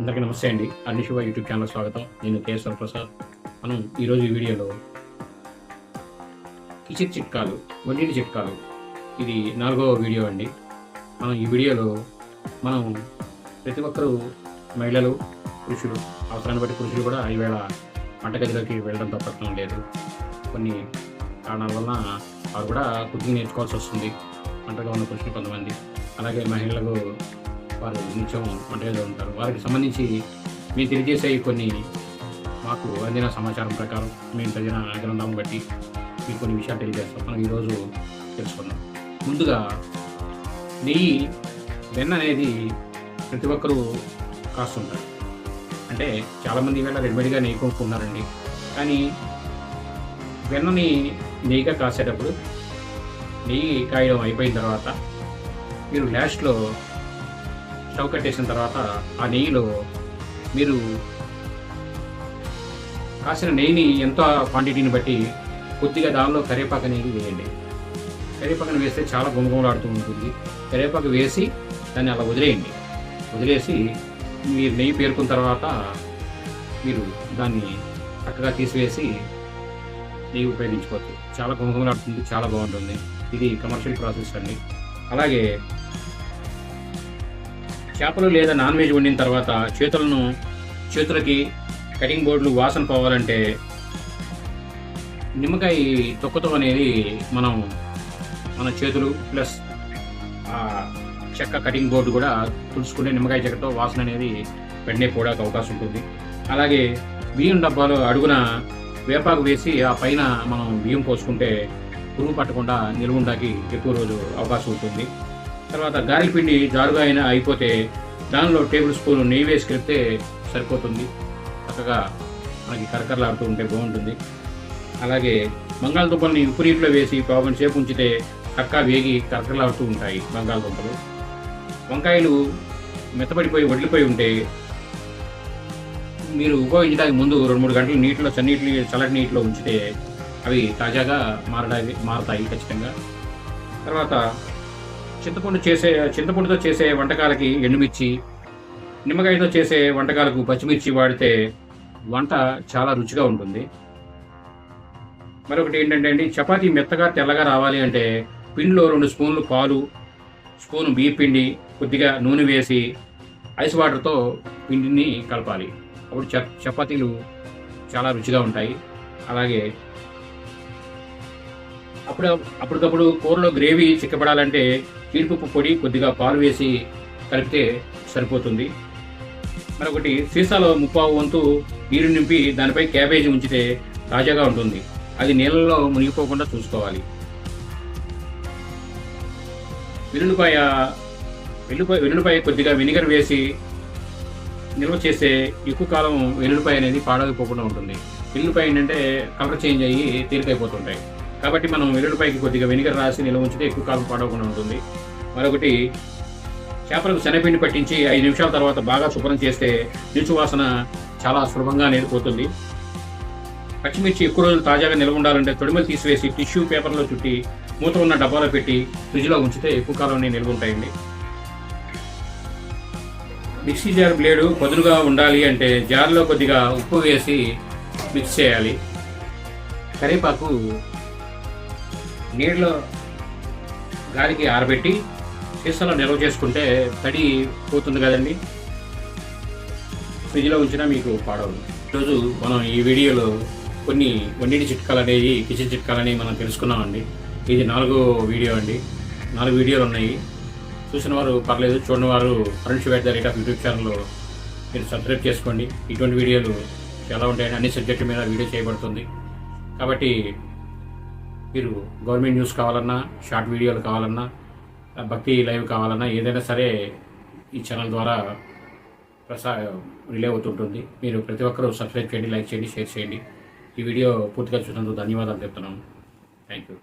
అందరికీ నమస్తే అండి. అన్ని శివ యూట్యూబ్ ఛానల్ స్వాగతం. నేను కేఎస్ఆర్ ప్రసాద్ మనం ఈరోజు ఈ వీడియోలో కిచెన్ చిట్కాలు వంటింటి చిట్కాలు. ఇది నాలుగవ వీడియో అండి. మనం ఈ వీడియోలో మనం ప్రతి ఒక్కరూ మహిళలు పురుషులు అవసరాన్ని బట్టి పురుషులు కూడా ఈవేళ వంటగదిలోకి వెళ్ళడం తప్పటం లేదు. కొన్ని కారణాల వలన వారు కూడా కుకింగ్ నేర్చుకోవాల్సి వస్తుంది. వంటగా ఉన్న పురుషులు కొంతమంది. అలాగే మహిళలకు వారు నిత్యం వంటగదిలో ఉంటారు. వారికి సంబంధించి మేము తెలియజేసే కొన్ని మాకు అందిన సమాచారం ప్రకారం మేము చదివిన గ్రంథం బట్టి మీకు కొన్ని విషయాలు తెలియజేస్తాం. మనం ఈరోజు తెలుసుకుందాం. ముందుగా నెయ్యి వెన్న అనేది ప్రతి ఒక్కరూ కాస్తుంటారు. అంటే చాలామంది వేళ రెడీమేడ్గా నెయ్యి కొనుక్కున్నారండి. కానీ వెన్నని నెయ్యిగా కాసేటప్పుడు నెయ్యి కాయడం అయిపోయిన తర్వాత మీరు లాస్ట్లో చౌకట్టేసిన తర్వాత ఆ నెయ్యిలో మీరు కాసిన నెయ్యిని ఎంత క్వాంటిటీని బట్టి కొద్దిగా దానిలో కరివేపాకు అనేది వేయండి. కరివేపాకుని వేస్తే చాలా గుమగుమలాడుతూ ఉంటుంది. కరివేపాకు వేసి దాన్ని అలా వదిలేయండి. వదిలేసి మీరు నెయ్యి పేరుకున్న తర్వాత మీరు దాన్ని చక్కగా తీసివేసి నెయ్యి ఉపయోగించుకోవచ్చు. చాలా గుమగుమలాడుతుంది చాలా బాగుంటుంది. ఇది కమర్షియల్ ప్రాసెస్ అండి. అలాగే చేపలు లేదా నాన్ వెజ్ వండిన తర్వాత చేతులను చేతులకి కటింగ్ బోర్డులు వాసన పోవాలంటే నిమ్మకాయ తొక్కతో అనేది మనం మన చేతులు ప్లస్ చెక్క కటింగ్ బోర్డు కూడా తుడుచుకుంటే నిమ్మకాయ చెక్కతో వాసన అనేది వెంటనే పోవడానికి అవకాశం ఉంటుంది. అలాగే బియ్యం డబ్బాలో అడుగున వేపాకు వేసి ఆ పైన మనం బియ్యం పోసుకుంటే పురుగు పట్టకుండా నిల్వ ఎక్కువ రోజు అవకాశం ఉంటుంది. తర్వాత గారెల పిండి జారుగా అయినా అయిపోతే దానిలో టేబుల్ స్పూన్ నెయ్యి వేసి కలిపితే సరిపోతుంది. చక్కగా మనకి కరకరలాడుతూ ఉంటే బాగుంటుంది. అలాగే బంగాళదుంపల్ని ఉప్పు నీటిలో వేసి పావుగంట సేపు ఉంచితే చక్కగా వేగి కరకరలాడుతూ ఉంటాయి బంగాళదుంపలు. వంకాయలు మెత్తబడిపోయి వడిలిపోయి ఉంటే మీరు ఉపయోగించడానికి ముందు రెండు మూడు గంటలు నీటిలో చన్నీటి చల్లటి నీటిలో ఉంచితే అవి తాజాగా మారడానికి మారతాయి ఖచ్చితంగా. తర్వాత చింతపండు చేసే చింతపండుతో చేసే వంటకాలకి ఎండుమిర్చి నిమ్మకాయతో చేసే వంటకాలకు పచ్చిమిర్చి వాడితే వంట చాలా రుచిగా ఉంటుంది. మరొకటి ఏంటంటే అండి చపాతీ మెత్తగా తెల్లగా రావాలి అంటే పిండిలో రెండు స్పూన్లు పాలు స్పూను బియ్య పిండి కొద్దిగా నూనె వేసి ఐస్ వాటర్తో పిండిని కలపాలి. అప్పుడు చపాతీలు చాలా రుచిగా ఉంటాయి. అలాగే అప్పుడు అప్పటికప్పుడు కూరలో గ్రేవీ చిక్కబడాలంటే జీడిపప్పు పొడి కొద్దిగా పాలు వేసి కలిపితే సరిపోతుంది. మరొకటి సీసాలో ముప్పావు వంతు నీరు నింపి దానిపై క్యాబేజీ ఉంచితే తాజాగా ఉంటుంది. అది నీళ్ళలో మునిగిపోకుండా చూసుకోవాలి. వెల్లుల్లిపాయ వెల్లుపాయ వెల్లుల్లిపాయ కొద్దిగా వెనిగర్ వేసి నిల్వ చేస్తే ఎక్కువ కాలం వెల్లుల్లిపాయ అనేది పాడైపోకుండా ఉంటుంది. వెల్లుల్లిపాయ ఏంటంటే కలర్ చేంజ్ అయ్యి తీరికైపోతుంటాయి కాబట్టి మనం వెల్లుల్లిపైకి కొద్దిగా వెనిగర్ రాసి నిల్వ ఉంచితే ఎక్కువ కాలం పాడవకుండా ఉంటుంది. మరొకటి చేపలకు శనగపిండి పట్టించి ఐదు నిమిషాల తర్వాత బాగా శుభ్రం చేస్తే నీచు వాసన చాలా సులభంగా నేర్పోతుంది పచ్చిమిర్చి ఎక్కువ రోజులు తాజాగా నిల్వ ఉండాలంటే తొడిమలు తీసివేసి టిష్యూ పేపర్లో చుట్టి మూత ఉన్న డబ్బాలో పెట్టి ఫ్రిడ్జ్లో ఉంచితే ఎక్కువ కాలం నిల్వ ఉంటాయండి. మిక్సీ జార్ బ్లేడు పదునుగా ఉండాలి అంటే జార్లో కొద్దిగా ఉప్పు వేసి మిక్స్ చేయాలి. కరివేపాకు నీళ్ళలో గాలికి ఆరబెట్టి సీసాలో నిల్వ చేసుకుంటే తడి పోతుంది కదండి. ఫ్రిడ్జ్లో ఉంచినా మీకు పాడవదు ఈరోజు మనం ఈ వీడియోలో కొన్ని వండిటి చిట్కాలు అనేవి కిచెన్ చిట్కాలు అనేవి మనం తెలుసుకున్నామండి. ఇది నాలుగో వీడియో అండి. నాలుగు వీడియోలు ఉన్నాయి. చూసిన వారు పర్లేదు చూడని వారు friends wet the rate of YouTube ఛానల్లో మీరు సబ్స్క్రైబ్ చేసుకోండి. ఇటువంటి వీడియోలు చాలా ఉంటాయని అన్ని సబ్జెక్టు మీద వీడియో చేయబడుతుంది. కాబట్టి మీరు గవర్నమెంట్ న్యూస్ కావాలన్నా షార్ట్ వీడియోలు కావాలన్నా భక్తి లైవ్ కావాలన్నా ఏదైనా సరే ఈ ఛానల్ ద్వారా ప్రసా రిలే అవుతుంటుంది. మీరు ప్రతి ఒక్కరూ సబ్స్క్రైబ్ చేయండి లైక్ చేయండి షేర్ చేయండి. ఈ వీడియో పూర్తిగా చూసినందుకు ధన్యవాదాలు చెప్తున్నాను. Thank you